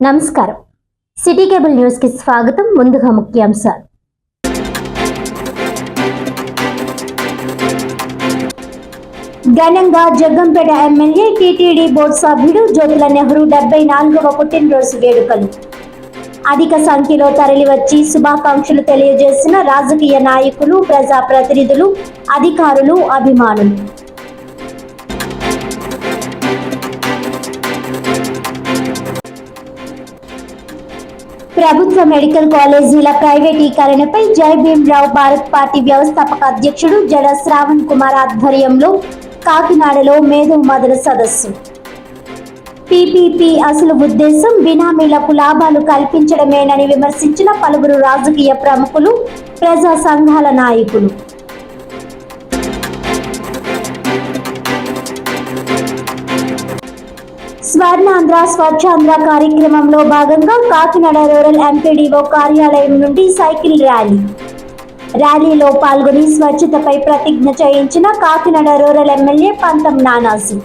నమస్కారం. City cable న్యూస్కి స్వాగతం. ముందుగా ముఖ్యాంశాలు. ఘనంగా జగ్గంపేట ఎమ్మెల్యే టీటీడీ బోర్డు సభ్యుడు జ్యోతుల నెహ్రూ డెబ్బై నాలుగవ పుట్టినరోజు వేడుకలు. అధిక సంఖ్యలో తరలివచ్చి శుభాకాంక్షలు తెలియజేసిన రాజకీయ నాయకులు ప్రజాప్రతినిధులు అధికారులు అభిమానులు. ప్రభుత్వ మెడికల్ కాలేజీల ప్రైవేటీకరణపై జై భీమరావు భారత్ పార్టీ వ్యవస్థాపక అధ్యక్షుడు జడ శ్రావణ్ కుమార్ ఆధ్వర్యంలో కాకినాడలో మేధో మదన సదస్సు. పీపీపీ అసలు ఉద్దేశం బినామీలకు లాభాలు కల్పించడమేనని విమర్శించిన పలువురు రాజకీయ ప్రముఖులు ప్రజా సంఘాల నాయకులు. స్వర్ణాంధ్ర స్వచ్ఛాంధ్ర కార్యక్రమంలో భాగంగా కాకినాడ రూరల్ ఎంపీడీఓ కార్యాలయం నుండి సైకిల్ ర్యాలీ. ర్యాలీలో పాల్గొని స్వచ్ఛతపై ప్రతిజ్ఞ చేయించిన కాకినాడ రూరల్ ఎమ్మెల్యే పంతం నానాజీ.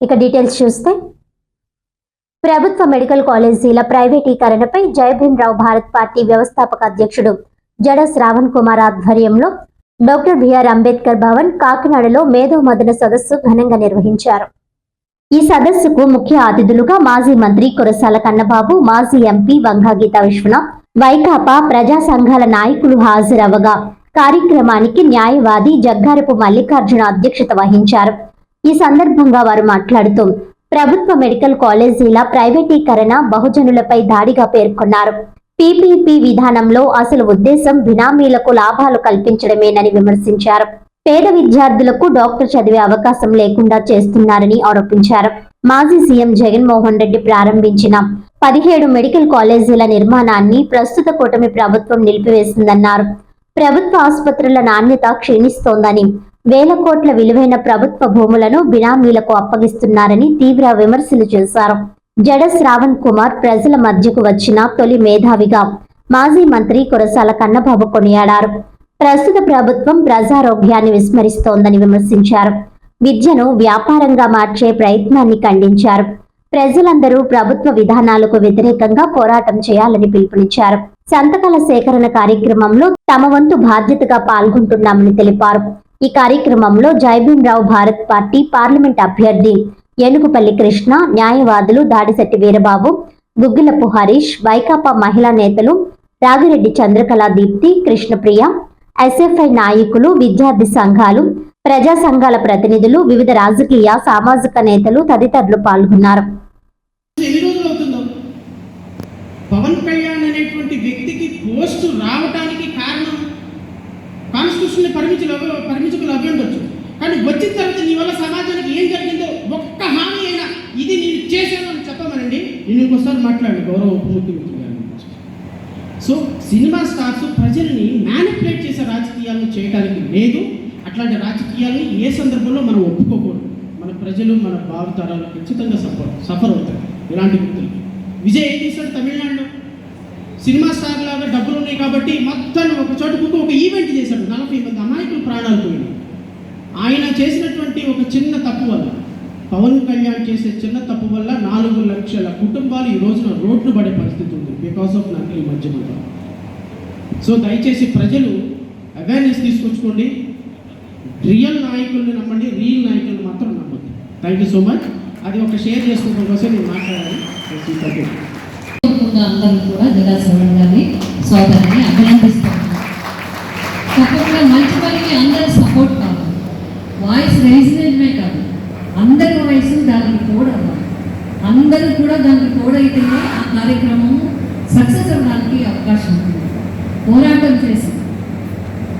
ఇక డీటెయిల్స్ చూస్తే ప్రభుత్వ మెడికల్ కాలేజీల ప్రైవేటీకరణపై జయభీమరావు భారత్ పార్టీ వ్యవస్థాపక అధ్యక్షుడు జడ శ్రావణ్ కుమార్ ఆధ్వర్యంలో డాక్టర్ బిఆర్ అంబేద్కర్ భవన్ కాకినాడలో మేధో మదన సదస్సు ఘనంగా నిర్వహించారు. ఈ సదస్సుకు ముఖ్య అతిథులుగా మాజీ మంత్రి కురసాల కన్నబాబు మాజీ ఎంపీ వంగాగీత విశ్వనాథ్ వైకాపా ప్రజా సంఘాల నాయకులు హాజరవగా కార్యక్రమానికి న్యాయవాది జగ్గారపు మల్లికార్జున అధ్యక్షత వహించారు. ఈ సందర్భంగా వారు మాట్లాడుతూ ప్రభుత్వ మెడికల్ కాలేజీల ప్రైవేటీకరణ బహుజనులపై దాడిగా పేర్కొన్నారు. పీపీపీ విధానంలో అసలు ఉద్దేశం బినామీలకు లాభాలు కల్పించడమేనని విమర్శించారు. పేద విద్యార్థులకు డాక్టర్ చదివే అవకాశం లేకుండా చేస్తున్నారని ఆరోపించారు. మాజీ సీఎం జగన్మోహన్ రెడ్డి ప్రారంభించిన పదిహేడు మెడికల్ కాలేజీల నిర్మాణాన్ని ప్రస్తుత కూటమి ప్రభుత్వం నిలిపివేసిందన్నారు. ప్రభుత్వ ఆసుపత్రుల నాణ్యత క్షీణిస్తోందని వేల కోట్ల విలువైన ప్రభుత్వ భూములను బినామీలకు అప్పగిస్తున్నారని తీవ్ర విమర్శలు చేశారు. జడ శ్రావణ్ కుమార్ ప్రజల మధ్యకు వచ్చిన తొలి మేధావిగా మాజీ మంత్రి కురసాల కన్నబాబు కొనియాడారు. ప్రస్తుత ప్రభుత్వం ప్రజారోగ్యాన్ని విస్మరిస్తోందని విమర్శించారు. విద్యను వ్యాపారంగా మార్చే ప్రయత్నాన్ని ఖండించారు. ప్రజలందరూ ప్రభుత్వ విధానాలకు వ్యతిరేకంగా పోరాటం చేయాలని పిలుపునిచ్చారు. సంతకాల సేకరణ కార్యక్రమంలో తమ వంతు బాధ్యతగా పాల్గొంటున్నామని తెలిపారు. ఈ కార్యక్రమంలో జైభీంరావు భారత్ పార్టీ పార్లమెంట్ అభ్యర్థి ఏనుగుపల్లి కృష్ణ న్యాయవాదులు దాడిశెట్టి వీరబాబు గుగ్గిలపు హరీష్ వైకాపా మహిళా నేతలు రాగిరెడ్డి చంద్రకళ దీప్తి కృష్ణప్రియ ఎస్ఎఫ్ఐ నాయకులు విద్యార్థి సంఘాలు ప్రజా సంఘాల ప్రతినిధులు వివిధ రాజకీయ సామాజిక నేతలు తదితరులు పాల్గొన్నారు. పవన్ కళ్యాణ్ అనేటువంటి వ్యక్తికి పోస్టు రావడానికి కారణం కాన్స్టిట్యూషన్ పరిమితులు పరిమితులు అవ్వండొచ్చు కానీ వచ్చిన తర్వాత నీ వల్ల సమాజానికి ఏం జరిగిందో ఒక్క హామీ అయినా ఇది నేను చేశాను అని చెప్పమనండి. నేను ఇంకోసారి మాట్లాడు గౌరవ ఉప ముఖ్యమంత్రి గారి గురించి. సో సినిమా స్టార్స్ ప్రజల్ని మ్యానిపులేట్ చేసే రాజకీయాలను చేయడానికి లేదు. అట్లాంటి రాజకీయాల్ని ఏ సందర్భంలో మనం ఒప్పుకోకూడదు. మన ప్రజలు మన భావితరాలు ఖచ్చితంగా సఫర్ సఫర్ అవుతారు. ఇలాంటి వ్యక్తులు. విజయ్ ఏం చేశాడు తమిళనాడులో? సినిమా స్టార్ లాగా డబ్బులు ఉన్నాయి కాబట్టి మొత్తం ఒక చోట ఒక ఈవెంట్ చేశాడు. నలభై మంది అమాయకులు ప్రాణాలు పోయినాయి. ఆయన చేసినటువంటి ఒక చిన్న తప్పు వల్ల పవన్ కళ్యాణ్ చేసే చిన్న తప్పు వల్ల నాలుగు లక్షల కుటుంబాలు ఈ రోజున రోడ్లు పడే పరిస్థితి ఉంది బికాస్ ఆఫ్ నకిలీ మధ్యమ సో దయచేసి ప్రజలు అవేర్నెస్ తీసుకొచ్చుకోండి. రియల్ నాయకుల్ని నమ్మండి రియల్ నాయకుల్ని మాత్రం నమ్మండి థ్యాంక్ యూ సో మచ్ అది ఒక షేర్ చేసుకోవడం కోసం నేను మాట్లాడాలి. Thank అందరూ కూడా జగా సోదరిని తప్పకుండా మంచి పనికి అందరూ వాయిస్ రైజ్మే కాదు. అందరి వయసు దానికి తోడవ్వాలి. అందరూ కూడా దానికి తోడైతేనే ఆ కార్యక్రమం సక్సెస్ అవ్వడానికి అవకాశం ఉంది. పోరాటం చేసి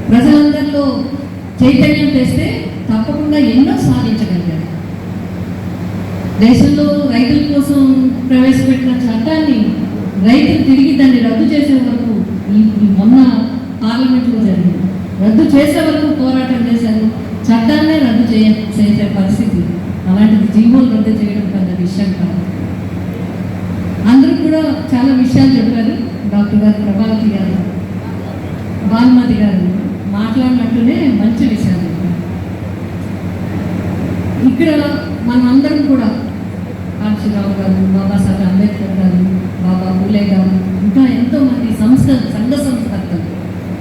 ప్రజలందరిలో చైతన్యం చేస్తే తప్పకుండా ఎన్నో సాధించగలిగారు. దేశంలో రైతుల కోసం ప్రవేశపెట్టిన చట్టాన్ని రైతులు తిరిగి దాన్ని రద్దు చేసే వరకు ఈ మొన్న పార్లమెంట్లో జరిగింది. రద్దు చేసే వరకు పోరాటం చేశారు. చట్టాన్నే రద్దు చేయ చేసే పరిస్థితి. అలాంటిది జీవోలు రద్దు చేయడం పెద్ద విషయం కాదు. అందరూ కూడా చాలా విషయాలు చెప్పారు. డాక్టర్ గారు ప్రభావతి గారు భానుమతి గారు మాట్లాడినట్టునే మంచి విషయాలు చెప్పారు. ఇక్కడ మనమందరం కూడా కాంశీరావు గారు బాబాసాహెబ్ అంబేద్కర్ గారు బాబా పూలే గారు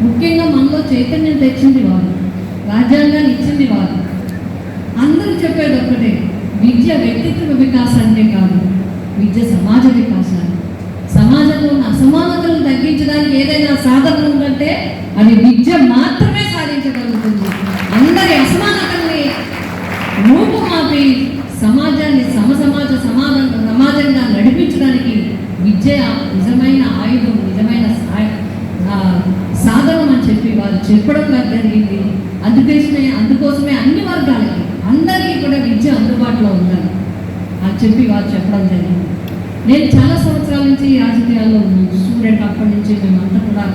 ముఖ్యంగా మనలో చైతన్యం తెచ్చింది వారు రాజ్యాంగాన్ని ఇచ్చింది వారు. అందరూ చెప్పేది ఒక్కటే విద్య వ్యక్తిత్వ వికాసాన్నే కాదు విద్య సమాజ వికాసాన్ని. సమాజంలో ఉన్న అసమానతలను తగ్గించడానికి ఏదైనా సాధన ఉందంటే అది విద్య మాత్రమే సాధించగలుగుతుంది అందరి అసమానతల్ని రూపుమాపి సమాజాన్ని సమసమాజ సమాజం సమాజంగా నడిపించడానికి విద్య నిజమైన ఆయుధం నిజమైన సాయ- ఆ, సాధనం అని చెప్పి వారు చెప్పడం నాకు జరిగింది అందుకోసమే అందుకోసమే అన్ని వర్గాలకి అందరికీ కూడా విద్య అందుబాటులో ఉండాలి. అని చెప్పి వారు చెప్పడం జరిగింది. నేను చాలా సంవత్సరాల నుంచి రాజకీయాల్లో ఉన్నాను. స్టూడెంట్ అప్పటి నుంచి మేమంతా కూడా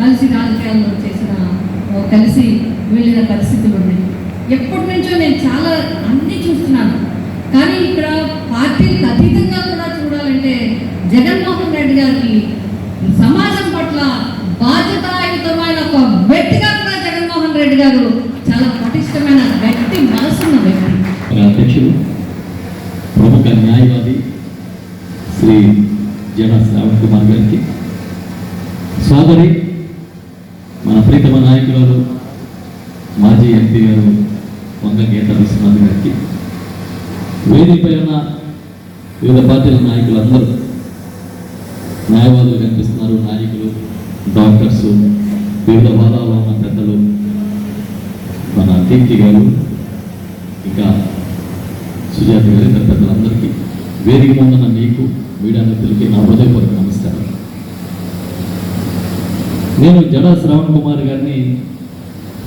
కలిసి రాజకీయాల్లో చేసిన కలిసి వెళ్ళిన పరిస్థితులు ఉన్నాయి. ఎప్పటి నుంచో నేను చాలా అన్నీ చూస్తున్నాను. కానీ ఇక్కడ పార్టీలకు అతీతంగా కూడా చూడాలంటే జగన్మోహన్ రెడ్డి గారికి సమాజం పట్ల బాధ్యతాయుతమైన ఒక వ్యక్తిగా కూడా జగన్మోహన్ రెడ్డి గారు చాలా పటిష్టమైన వ్యక్తి మనసున్న వ్యక్తి. అధ్యక్షులు ప్రముఖ న్యాయవాది శ్రీ జన శ్రావణ్ కుమార్ గారికి సోదరి మన ప్రీతమ నాయకురాలు మాజీ ఎంపీ గారు వంగ గీత విశ్వనాథ్ గారికి వేదికపై ఉన్న వివిధ పార్టీల నాయకులందరూ న్యాయవాదులు కనిపిస్తున్నారు నాయకులు డాక్టర్స్ వివిధ వాదాల్లో ఉన్న పెద్దలు కీర్తి గారు ఇంకా సుజాత గారు ఇతర పెద్దలందరికీ వేదిక ముందున్న మీకు మీడియా మిత్రులకి నా హృదయపూర్వక నమస్కారం నేను జడా శ్రావణ్ కుమార్ గారిని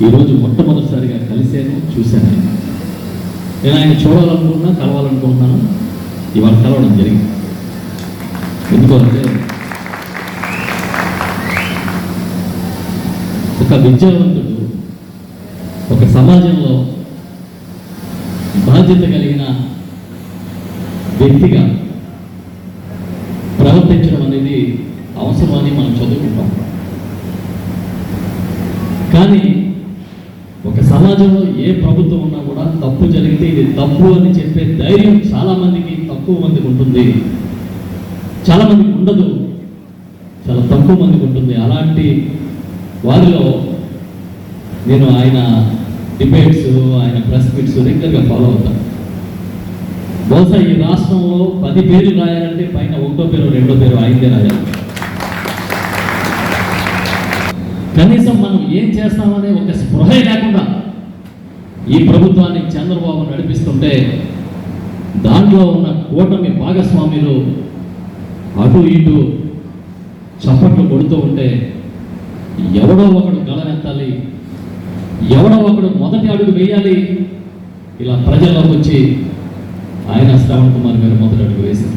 ఈరోజు మొట్టమొదటిసారిగా కలిశాను చూశాను. నేను ఆయన చూడాలనుకుంటున్నా కలవాలనుకుంటున్నాను. ఇవాళ కలవడం జరిగింది. ఎందుకంటే ఒక విద్యావంతుడు ఒక సమాజంలో బాధ్యత కలిగిన వ్యక్తిగా ప్రవర్తించడం అనేది అవసరమని మనం చదువుకుంటాం. కానీ ఒక సమాజంలో ఏ ప్రభుత్వం ఉన్నా కూడా తప్పు జరిగితే ఇది తప్పు అని చెప్పే ధైర్యం చాలా మందికి తక్కువ మందికి ఉంటుంది. చాలా మందికి ఉండదు. చాలా తక్కువ మందికి ఉంటుంది. అలాంటి వారిలో నేను ఆయన డిబేట్స్ ఆయన ప్రెస్ మీట్స్ రెగ్యులర్గా ఫాలో అవుతాం. బహుశా ఈ రాష్ట్రంలో పది పేర్లు రాయాలంటే పైన ఒకటో పేరు రెండో పేరు ఆయనదే రాయాలి. కనీసం మనం ఏం చేస్తామనే ఒక స్పృహ లేకుండా ఈ ప్రభుత్వాన్ని చంద్రబాబు నడిపిస్తుంటే దాంట్లో ఉన్న కూటమి భాగస్వాములు అటు ఇటు చప్పట్లు కొడుతూ ఉంటే ఎవడో ఒకడు గలనెత్తాలి ఎవడో ఒకడు మొదటి అడుగు వేయాలి. ఇలా ప్రజల్లోకి వచ్చి ఆయన శ్రవణ్ కుమార్ గారు మొదటి అడుగు వేశారు.